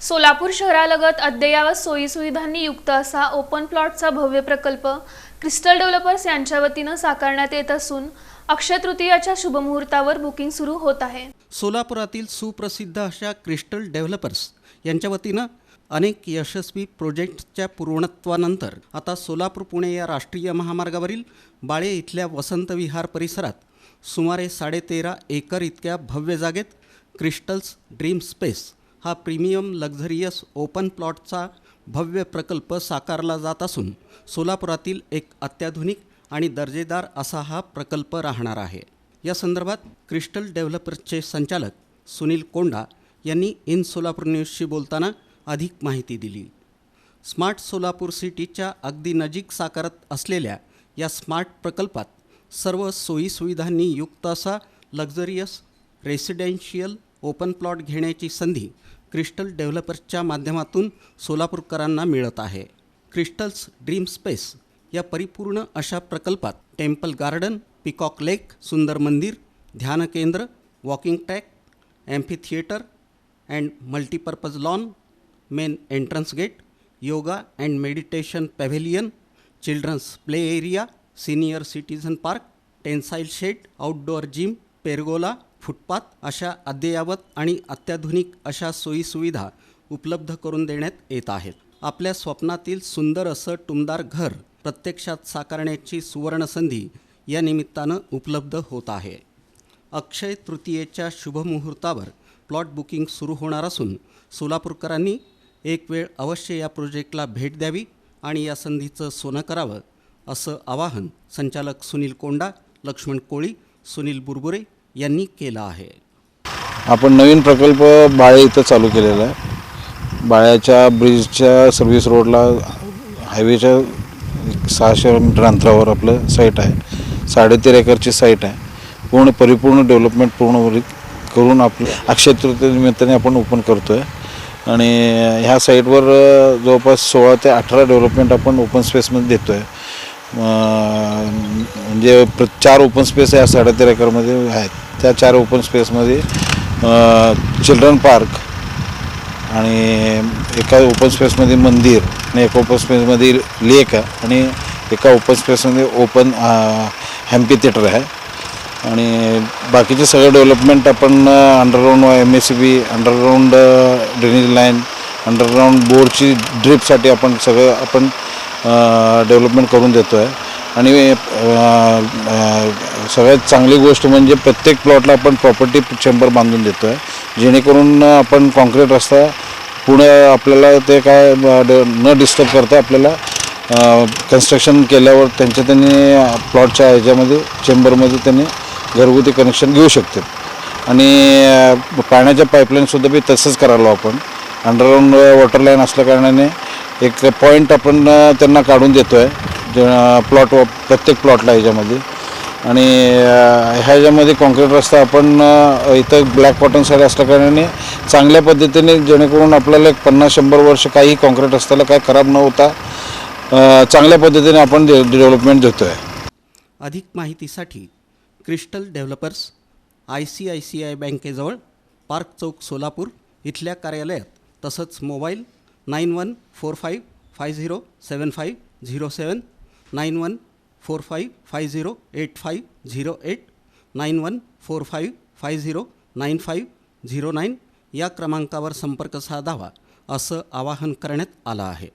सोलापूर शहरालगत अद्ययावत सोयीसुविधांनी युक्त असा ओपन प्लॉटचा भव्य प्रकल्प क्रिस्टल डेव्हलपर्स यांच्या वतीनं साकारण्यात येत असून अक्षय तृतीयाच्या शुभमुहूर्तावर बुकिंग सुरू होत आहे. सोलापुरातील सुप्रसिद्ध अशा क्रिस्टल डेव्हलपर्स यांच्या वतीनं अनेक यशस्वी प्रोजेक्टच्या पूर्णत्वानंतर आता सोलापूर पुणे या राष्ट्रीय महामार्गावरील बाळे इथल्या वसंत विहार परिसरात सुमारे साडेतेरा एकर इतक्या भव्य जागेत क्रिस्टल्स ड्रीम स्पेस हा प्रीमियम लक्झरियस ओपन प्लॉटचा भव्य प्रकल्प साकारला जात असून सोलापुरातील एक अत्याधुनिक आणि दर्जेदार असा हा प्रकल्प राहणार आहे. या संदर्भात क्रिस्टल डेव्हलपर्सचे संचालक सुनील कोंडा यांनी इन सोलापूर न्यूजशी बोलताना अधिक माहिती दिली. स्मार्ट सोलापूर सिटीच्या अगदी नजीक साकारत असलेल्या या स्मार्ट प्रकल्पात सर्व सोयीसुविधांनी युक्त असा लक्झरियस रेसिडेन्शियल ओपन प्लॉट घेण्याची संधी क्रिस्टल डेव्हलपर्सच्या माध्यमातून सोलापूरकरांना मिळत आहे. क्रिस्टल्स ड्रीम स्पेस या परिपूर्ण अशा प्रकल्पात टेम्पल गार्डन पिकॉक लेक सुंदर मंदिर ध्यान केंद्र walking track amphitheatre and multipurpose lawn main entrance gate yoga and meditation pavilion children's play area senior citizen park tensile shed outdoor gym pergola footpath अशा अद्ययावत आणि अत्याधुनिक अशा सोयीसुविधा उपलब्ध करून देण्यात येत आहेत. आपल्या स्वप्नातील सुंदर असं टुमदार घर प्रत्यक्षात साकारण्याची सुवर्णसंधी या निमित्तानं उपलब्ध होत आहे. अक्षय तृतीयेच्या शुभमुहूर्तावर प्लॉट बुकिंग सुरू होणार असून सोलापूरकरांनी एक वेळ अवश्य या प्रोजेक्टला भेट द्यावी आणि या संधीचं सोनं करावं असं आवाहन संचालक सुनील कोंडा लक्ष्मण कोळी सुनील बुरबुरे यांनी केलं आहे. आपण नवीन प्रकल्प बाळे इथं चालू केलेला आहे. बाळ्याच्या ब्रिजच्या सर्व्हिस रोडला हायवेच्या सहाशे मीटर अंतरावर आपलं साईट आहे. साडेतेरा एकरची साईट आहे. पूर्ण परिपूर्ण डेव्हलपमेंट पूर्ण करून आपलं अक्षय निमित्ताने आपण ओपन करतो आहे आणि ह्या साईटवर जवळपास सोळा ते अठरा डेव्हलपमेंट आपण ओपन स्पेसमध्ये देतो आहे म्हणजे प्र चार ओपन स्पेस या साडेतेरा एकरमध्ये आहेत. त्या चार ओपन स्पेसमध्ये चिल्ड्रन पार्क आणि एका ओपन स्पेसमध्ये मंदिर आणि एका ओपन स्पेसमध्ये लेक आहे आणि एका ओपन स्पेसमध्ये ओपन हॅम्पी थिएटर आहे. आणि बाकीचे सगळे डेव्हलपमेंट आपण underground M S C B underground drainage line underground बोरची ड्रीपसाठी आपण सगळं आपण डेव्हलपमेंट करून देतो आहे आणि सगळ्यात चांगली गोष्ट म्हणजे प्रत्येक प्लॉटला आपण प्रॉपर्टी चेंबर बांधून देतो आहे जेणेकरून आपण कॉन्क्रीट रस्ता पुणे आपल्याला ते काय ड- न डिस्टर्ब करता आपल्याला कन्स्ट्रक्शन केल्यावर त्यांच्या त्यांनी प्लॉटच्या ह्याच्यामध्ये चेंबरमध्ये त्यांनी घरगुती कनेक्शन घेऊ शकते आणि पाण्याच्या पाईपलाईनसुद्धा बी तसंच करायला आपण. अंडरग्राऊंड वॉटर लाईन असल्या कारणाने एक पॉईंट आपण त्यांना काढून देतो आहे प्लॉट प्रत्येक प्लॉटला ह्याच्यामध्ये. आणि ह्याच्यामध्ये कॉन्क्रीट रस्ता आपण इथं ब्लॅक कॉटन साईड असल्याकारणाने चांगल्या पद्धतीने जेणेकरून आपल्याला एक पन्नास शंभर वर्ष काही कॉन्क्रीट रस्त्याला काही खराब न होता चांगल्या पद्धतीने आपण डे डेव्हलपमेंट देतो आहे अधिक माहितीसाठी crystal developers I C I C I बँकेजवळ park चौक सोलापूर इथल्या कार्यालयात तसंच mobile nine one four five five zero seven five zero seven nine one four five five zero eight five zero eight nine one four five five zero nine five zero nine या क्रमांकावर संपर्क साधावा असं आवाहन करण्यात आलं आहे